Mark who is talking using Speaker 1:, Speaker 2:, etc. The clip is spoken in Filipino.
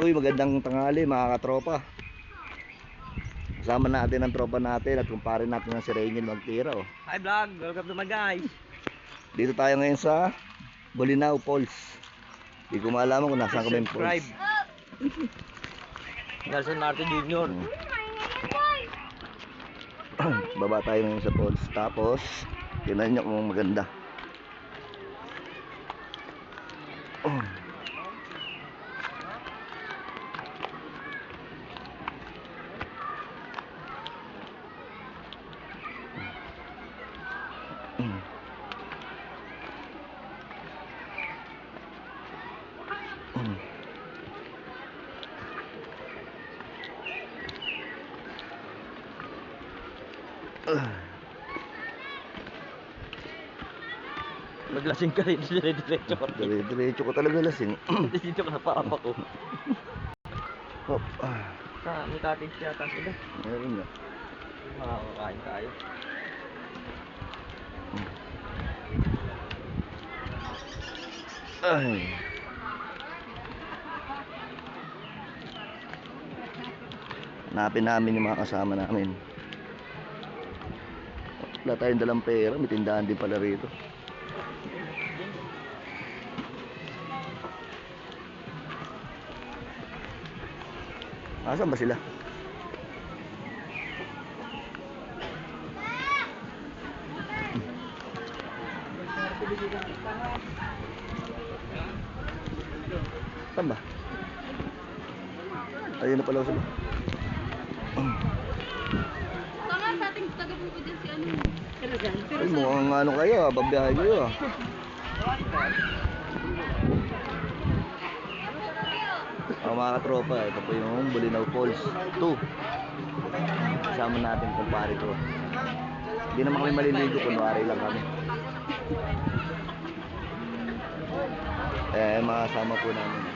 Speaker 1: Uy, magandang tanghali mga katropa. Kasama natin ang tropa natin at kumpare natin ng si Rainiel Magtira. Oh.
Speaker 2: Hi vlog, welcome to my guys.
Speaker 1: Dito tayo ngayon sa Bolinao Falls. Di ko maalaman kung nasaan kami falls.
Speaker 2: Nelson Martin Jr.
Speaker 1: Baba tayo ngayon sa falls. Tapos, tingnan nyo kung maganda.
Speaker 2: Maglasing ka rin, dire-diretso ka rin.
Speaker 1: Dire-diretso ko talaga lasing.
Speaker 2: Dito ka na papa ko.
Speaker 1: Hop. Ah,
Speaker 2: Sa may cottage yata sila.
Speaker 1: meron na.
Speaker 2: Makakakain tayo.
Speaker 1: Ay. Hanapin namin yung mga kasama namin. Wala tayong dalang pera, may tindahan din pala rito. Asan ba sila? Saan ba? Ayun na pala sila.
Speaker 3: Tama sa ating taga-buko din si ano. Talagang.
Speaker 1: Ay, mukhang ano kayo ah, babiyahe kayo. Oh, mga katropa, ito po yung Bulinaw Falls 2. Kasama natin kumpare ko. Hindi naman kami maliligo, kunwari lang kami. Eh, mga kasama po namin.